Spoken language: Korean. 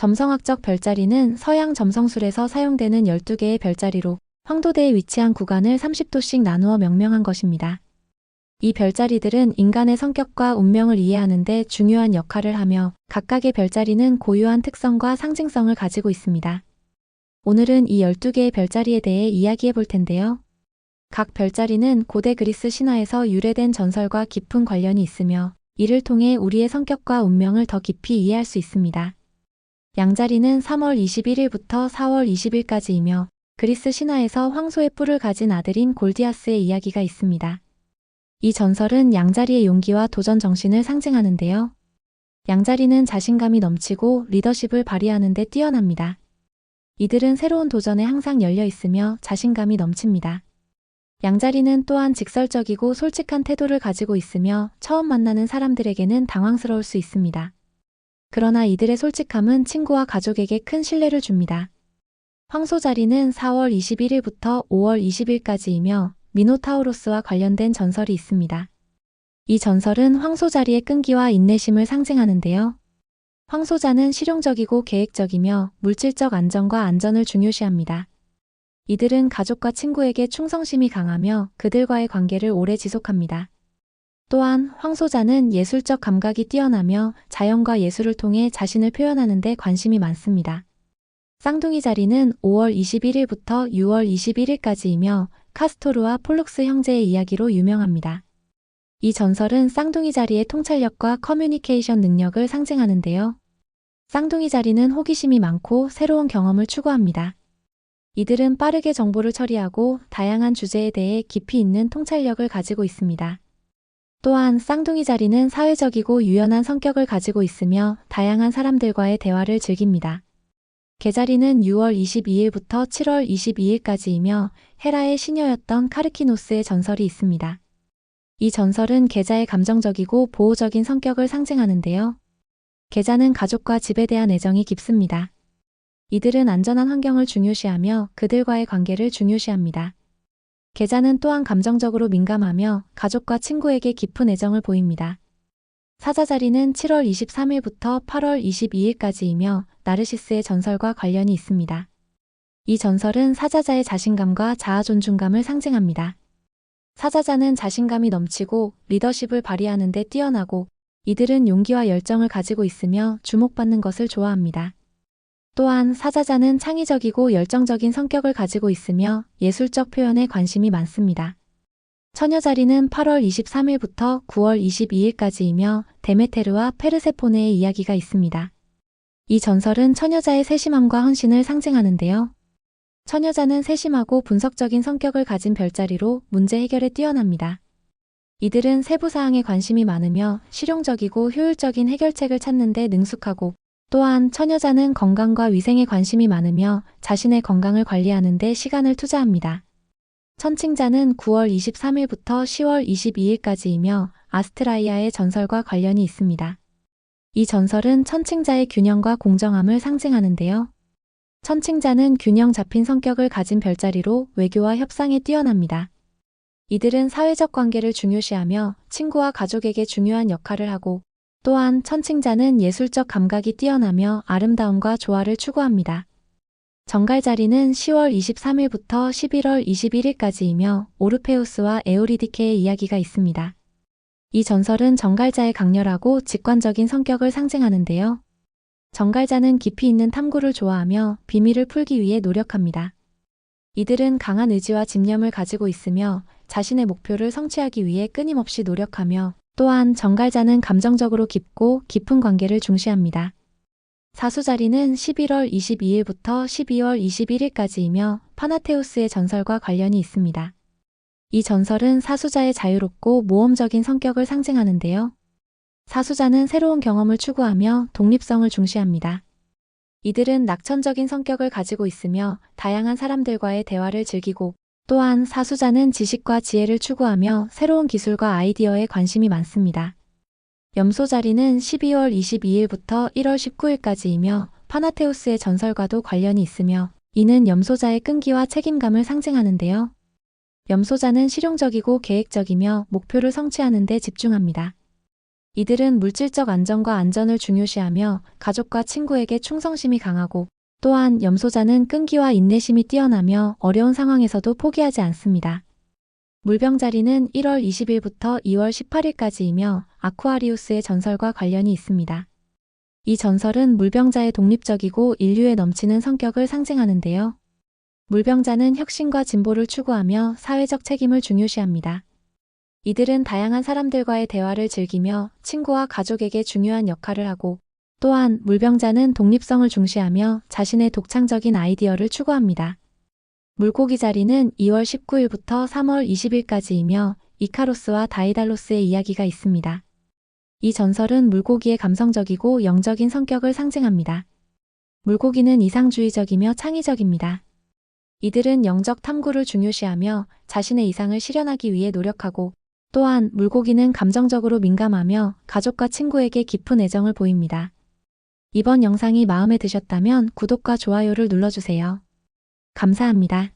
점성학적 별자리는 서양 점성술에서 사용되는 12개의 별자리로 황도대에 위치한 구간을 30도씩 나누어 명명한 것입니다. 이 별자리들은 인간의 성격과 운명을 이해하는 데 중요한 역할을 하며 각각의 별자리는 고유한 특성과 상징성을 가지고 있습니다. 오늘은 이 12개의 별자리에 대해 이야기해 볼 텐데요. 각 별자리는 고대 그리스 신화에서 유래된 전설과 깊은 관련이 있으며 이를 통해 우리의 성격과 운명을 더 깊이 이해할 수 있습니다. 양자리는 3월 21일부터 4월 20일까지이며 그리스 신화에서 황소의 뿔을 가진 아들인 골디아스의 이야기가 있습니다. 이 전설은 양자리의 용기와 도전 정신을 상징하는데요. 양자리는 자신감이 넘치고 리더십을 발휘하는 데 뛰어납니다. 이들은 새로운 도전에 항상 열려 있으며 자신감이 넘칩니다. 양자리는 또한 직설적이고 솔직한 태도를 가지고 있으며 처음 만나는 사람들에게는 당황스러울 수 있습니다. 그러나 이들의 솔직함은 친구와 가족에게 큰 신뢰를 줍니다. 황소 자리는 4월 21일부터 5월 20일까지이며 미노타우로스와 관련된 전설이 있습니다. 이 전설은 황소자리의 끈기와 인내심을 상징하는데요. 황소자는 실용적이고 계획적이며 물질적 안정과 안전을 중요시합니다. 이들은 가족과 친구에게 충성심이 강하며 그들과의 관계를 오래 지속합니다. 또한 황소자는 예술적 감각이 뛰어나며 자연과 예술을 통해 자신을 표현하는 데 관심이 많습니다. 쌍둥이 자리는 5월 21일부터 6월 21일까지이며 카스토르와 폴룩스 형제의 이야기로 유명합니다. 이 전설은 쌍둥이 자리의 통찰력과 커뮤니케이션 능력을 상징하는데요. 쌍둥이 자리는 호기심이 많고 새로운 경험을 추구합니다. 이들은 빠르게 정보를 처리하고 다양한 주제에 대해 깊이 있는 통찰력을 가지고 있습니다. 또한 쌍둥이 자리는 사회적이고 유연한 성격을 가지고 있으며 다양한 사람들과의 대화를 즐깁니다. 개자리는 6월 22일부터 7월 22일까지이며 헤라의 시녀였던 카르키노스의 전설이 있습니다. 이 전설은 계자의 감정적이고 보호적인 성격을 상징하는데요. 계자는 가족과 집에 대한 애정이 깊습니다. 이들은 안전한 환경을 중요시하며 그들과의 관계를 중요시합니다. 계자는 또한 감정적으로 민감하며 가족과 친구에게 깊은 애정을 보입니다. 사자 자리는 7월 23일부터 8월 22일까지이며 나르시스의 전설과 관련이 있습니다. 이 전설은 사자자의 자신감과 자아 존중감을 상징합니다. 사자자는 자신감이 넘치고 리더십을 발휘하는 데 뛰어나고 이들은 용기와 열정을 가지고 있으며 주목받는 것을 좋아합니다. 또한 사자자는 창의적이고 열정적인 성격을 가지고 있으며 예술적 표현에 관심이 많습니다. 처녀 자리는 8월 23일부터 9월 22일까지이며 데메테르와 페르세포네의 이야기가 있습니다. 이 전설은 처녀자의 세심함과 헌신을 상징하는데요. 처녀자는 세심하고 분석적인 성격을 가진 별자리로 문제 해결에 뛰어납니다. 이들은 세부 사항에 관심이 많으며 실용적이고 효율적인 해결책을 찾는 데 능숙하고 또한 처녀자는 건강과 위생에 관심이 많으며 자신의 건강을 관리하는 데 시간을 투자합니다. 천칭자는 9월 23일부터 10월 22일까지이며 아스트라이아의 전설과 관련이 있습니다. 이 전설은 천칭자의 균형과 공정함을 상징하는데요. 천칭자는 균형 잡힌 성격을 가진 별자리로 외교와 협상에 뛰어납니다. 이들은 사회적 관계를 중요시하며 친구와 가족에게 중요한 역할을 하고 또한 천칭자는 예술적 감각이 뛰어나며 아름다움과 조화를 추구합니다. 정갈 자리는 10월 23일부터 11월 21일까지이며 오르페우스와 에오리디케의 이야기가 있습니다. 이 전설은 정갈자의 강렬하고 직관적인 성격을 상징하는데요. 정갈자는 깊이 있는 탐구를 좋아하며 비밀을 풀기 위해 노력합니다. 이들은 강한 의지와 집념을 가지고 있으며 자신의 목표를 성취하기 위해 끊임없이 노력하며 또한 정갈자는 감정적으로 깊고 깊은 관계를 중시합니다. 사수자리는 11월 22일부터 12월 21일까지이며 파나테우스의 전설과 관련이 있습니다. 이 전설은 사수자의 자유롭고 모험적인 성격을 상징하는데요. 사수자는 새로운 경험을 추구하며 독립성을 중시합니다. 이들은 낙천적인 성격을 가지고 있으며 다양한 사람들과의 대화를 즐기고 또한 사수자는 지식과 지혜를 추구하며 새로운 기술과 아이디어에 관심이 많습니다. 염소 자리는 12월 22일부터 1월 19일까지이며 파나테우스의 전설과도 관련이 있으며 이는 염소자의 끈기와 책임감을 상징하는데요. 염소자는 실용적이고 계획적이며 목표를 성취하는 데 집중합니다. 이들은 물질적 안정과 안전을 중요시하며 가족과 친구에게 충성심이 강하고 또한 염소자는 끈기와 인내심이 뛰어나며 어려운 상황에서도 포기하지 않습니다. 물병자리는 1월 20일부터 2월 18일까지이며 아쿠아리우스의 전설과 관련이 있습니다. 이 전설은 물병자의 독립적이고 인류에 넘치는 성격을 상징하는데요. 물병자는 혁신과 진보를 추구하며 사회적 책임을 중요시합니다. 이들은 다양한 사람들과의 대화를 즐기며 친구와 가족에게 중요한 역할을 하고 또한 물병자는 독립성을 중시하며 자신의 독창적인 아이디어를 추구합니다. 물고기 자리는 2월 19일부터 3월 20일까지이며 이카로스와 다이달로스의 이야기가 있습니다. 이 전설은 물고기의 감성적이고 영적인 성격을 상징합니다. 물고기는 이상주의적이며 창의적입니다. 이들은 영적 탐구를 중요시하며 자신의 이상을 실현하기 위해 노력하고 또한 물고기는 감정적으로 민감하며 가족과 친구에게 깊은 애정을 보입니다. 이번 영상이 마음에 드셨다면 구독과 좋아요를 눌러주세요. 감사합니다.